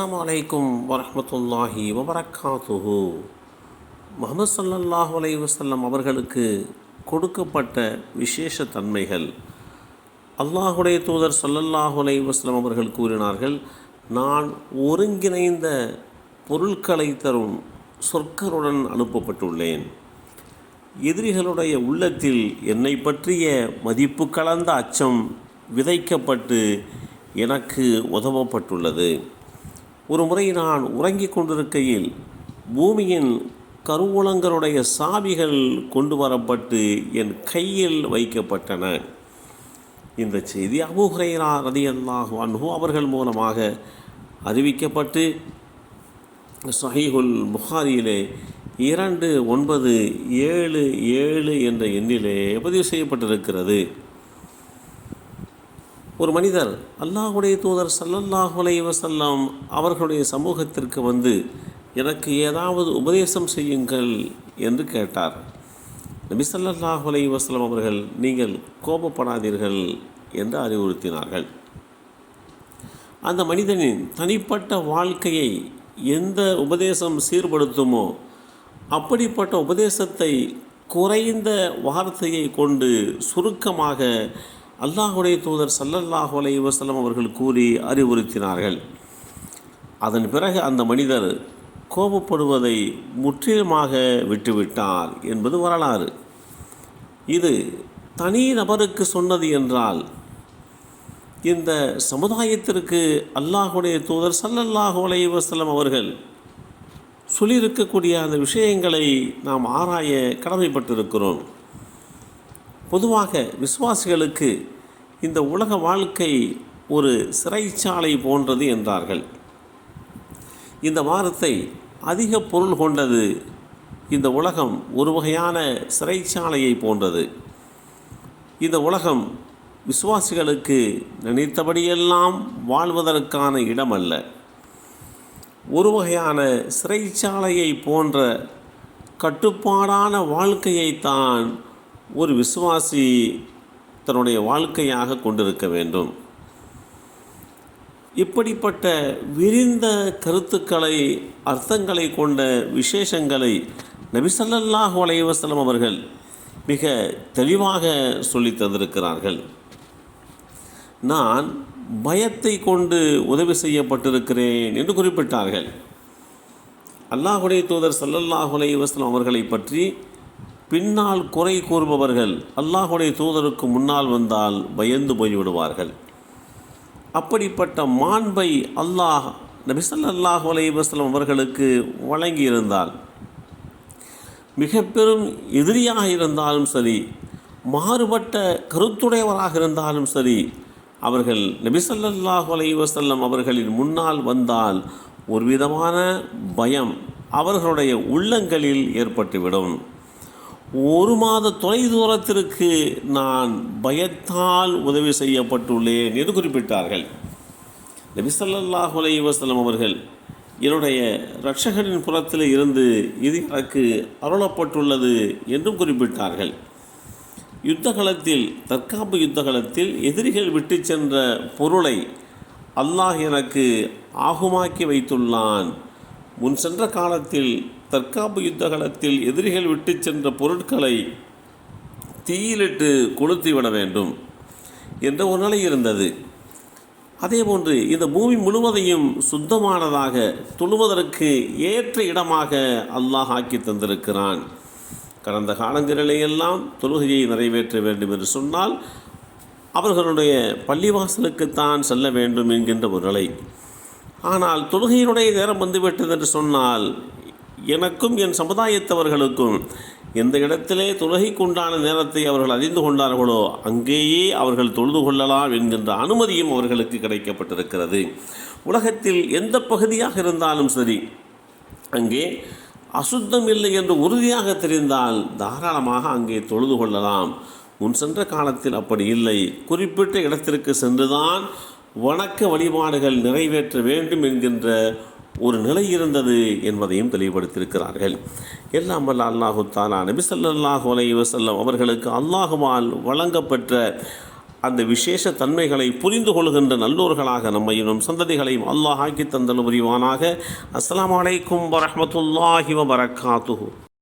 அஸ்லாம் வலைக்கும் வரமத்துல்லாஹி வபரக்காத்துஹு. முகமது சல்லாஹ் அலை வசல்லம் அவர்களுக்கு கொடுக்கப்பட்ட விசேஷ தன்மைகள். அல்லாஹுடைய தூதர் சல்லல்லாஹு அலை வஸ்லம் அவர்கள் கூறினார்கள் நான் ஒருங்கிணைந்த பொருட்களை தரும் சொற்களுடன் அனுப்பப்பட்டுள்ளேன். எதிரிகளுடைய உள்ளத்தில் என்னை பற்றிய மதிப்பு கலந்த அச்சம் விதைக்கப்பட்டு எனக்கு உதவப்பட்டுள்ளது. ஒரு முறை நான் உறங்கிக் கொண்டிருக்கையில் பூமியின் கருவூலங்களுடைய சாவிகள் கொண்டு வரப்பட்டு என் கையில் வைக்கப்பட்டன. இந்த செய்தி அபூ ஹுரைரா ரதியல்லாஹு அன்ஹு அவர்கள் மூலமாக அறிவிக்கப்பட்டு சஹீஹுல் புகாரியிலே இரண்டு ஒன்பது ஏழு ஏழு என்ற எண்ணிலே பதிவு செய்யப்பட்டிருக்கிறது. ஒரு மனிதர் அல்லாஹுடைய தூதர் ஸல்லல்லாஹு வசல்லாம் அவர்களுடைய சமூகத்திற்கு வந்து எனக்கு ஏதாவது உபதேசம் செய்யுங்கள் என்று கேட்டார். நபி ஸல்லல்லாஹு வசலம் அவர்கள் நீங்கள் கோபப்படாதீர்கள் என்று அறிவுறுத்தினார்கள். அந்த மனிதனின் தனிப்பட்ட வாழ்க்கையை எந்த உபதேசம் சீர்படுத்துமோ அப்படிப்பட்ட உபதேசத்தை குறைந்த வார்த்தையை கொண்டு சுருக்கமாக அல்லாஹுடைய தூதர் சல்லல்லாஹு அலை வசலம் அவர்கள் கூறி அறிவுறுத்தினார்கள். அதன் பிறகு அந்த மனிதர் கோபப்படுவதை முற்றிலுமாக விட்டுவிட்டார் என்பது வரலாறு. இது தனி நபருக்கு சொன்னது என்றால் இந்த சமுதாயத்திற்கு அல்லாஹுடைய தூதர் சல்லல்லாஹு அலை வசலம் அவர்கள் சொல்லியிருக்கக்கூடிய அந்த விஷயங்களை நாம் ஆராய கடமைப்பட்டிருக்கிறோம். பொதுவாக விசுவாசிகளுக்கு இந்த உலக வாழ்க்கை ஒரு சிறைச்சாலை போன்றது என்றார்கள். இந்த வாரத்தை அதிக பொருள் கொண்டது இந்த உலகம் ஒரு வகையான சிறைச்சாலையை போன்றது. இந்த உலகம் விசுவாசிகளுக்கு நினைத்தபடியெல்லாம் வாழ்வதற்கான இடமல்ல. ஒரு வகையான சிறைச்சாலையை போன்ற கட்டுப்பாடான வாழ்க்கையைத்தான் ஒரு விசுவாசி தன்னுடைய வாழ்க்கையாக கொண்டிருக்க வேண்டும். இப்படிப்பட்ட விரிந்த கருத்துக்களை அர்த்தங்களை கொண்ட விசேஷங்களை நபிசல்லாஹ் அலைவசலம் அவர்கள் மிக தெளிவாக சொல்லி தந்திருக்கிறார்கள். நான் பயத்தை கொண்டு உதவி செய்யப்பட்டிருக்கிறேன் என்று குறிப்பிட்டார்கள். அல்லாஹுடைய தூதர் சல்லல்லாஹு அலைவசலம் அவர்களை பற்றி பின்னால் குறை கூறுபவர்கள் அல்லாஹுடைய தூதருக்கு முன்னால் வந்தால் பயந்து போய்விடுவார்கள். அப்படிப்பட்ட மாண்பை அல்லாஹ் நபிசல்லாஹு அலைவசலம் அவர்களுக்கு வழங்கியிருந்தால் மிக பெரும் எதிரியாக இருந்தாலும் சரி மாறுபட்ட கருத்துடையவராக இருந்தாலும் சரி அவர்கள் நபிசல்லாஹு அலைவசல்லம் அவர்களின் முன்னால் வந்தால் ஒரு விதமான பயம் அவர்களுடைய உள்ளங்களில் ஏற்பட்டுவிடும். ஒரு மாத தொலை தூரத்திற்கு நான் பயத்தால் உதவி செய்யப்பட்டுள்ளேன் என்று குறிப்பிட்டார்கள். நபிசல்லாஹு அலை அவர்கள் என்னுடைய இரட்சகரின் புறத்தில் இருந்து இது எனக்கு அருளப்பட்டுள்ளது என்றும் குறிப்பிட்டார்கள். யுத்த காலத்தில் தற்காப்பு யுத்த காலத்தில் எதிரிகள் விட்டு சென்ற பொருளை அல்லாஹ் எனக்கு ஆகுமாக்கி வைத்துள்ளான். முன் சென்ற காலத்தில் தற்காப்பு யுத்த காலத்தில் எதிரிகள் விட்டு சென்ற பொருட்களை தீயிலிட்டு கொளுத்தி விட வேண்டும் என்ற ஒரு நிலை இருந்தது. அதேபோன்று இந்த பூமி முழுவதையும் சுத்தமானதாக தொழுவதற்கு ஏற்ற இடமாக அல்லாஹ் ஆக்கி தந்திருக்கிறான். கடந்த காலங்களிலேயெல்லாம் தொழுகையை நிறைவேற்ற வேண்டும் என்று சொன்னால் அவர்களுடைய பள்ளிவாசலுக்குத்தான் செல்ல வேண்டும் என்கின்ற ஒரு நிலை. ஆனால் தொழுகையினுடைய நேரம் வந்துவிட்டது என்று சொன்னால் எனக்கும் என் சமுதாயத்தவர்களுக்கும் எந்த இடத்திலே தொழுகைக்குண்டான நேரத்தை அவர்கள் அறிந்து கொண்டார்களோ அங்கேயே அவர்கள் தொழுது கொள்ளலாம் என்கின்ற அனுமதியும் அவர்களுக்கு கிடைக்கப்பட்டிருக்கிறது. உலகத்தில் எந்த பகுதியாக இருந்தாலும் சரி அங்கே அசுத்தம் இல்லை என்று உறுதியாக தெரிந்தால் தாராளமாக அங்கே தொழுது கொள்ளலாம். முன் சென்ற காலத்தில் அப்படி இல்லை. குறிப்பிட்ட இடத்திற்கு சென்றுதான் வணக்க வழிபாடுகள் நிறைவேற்ற வேண்டும் என்கின்ற ஒரு நிலை இருந்தது என்பதையும் தெளிவுபடுத்தியிருக்கிறார்கள். எல்லாம் வல்ல அல்லாஹு தாலா நபி ஸல்லல்லாஹு அவர்களுக்கு அல்லாஹுவால் வழங்கப்பெற்ற அந்த விசேஷ தன்மைகளை புரிந்து கொள்கின்ற நல்லோர்களாக நம்மையும் சந்ததிகளையும் அல்லாஹ் ஆக்கி தந்தல் புரிவானாக. அஸ்லாம் வலைக்கும் வரமத்துல்லாஹி வரகாத்து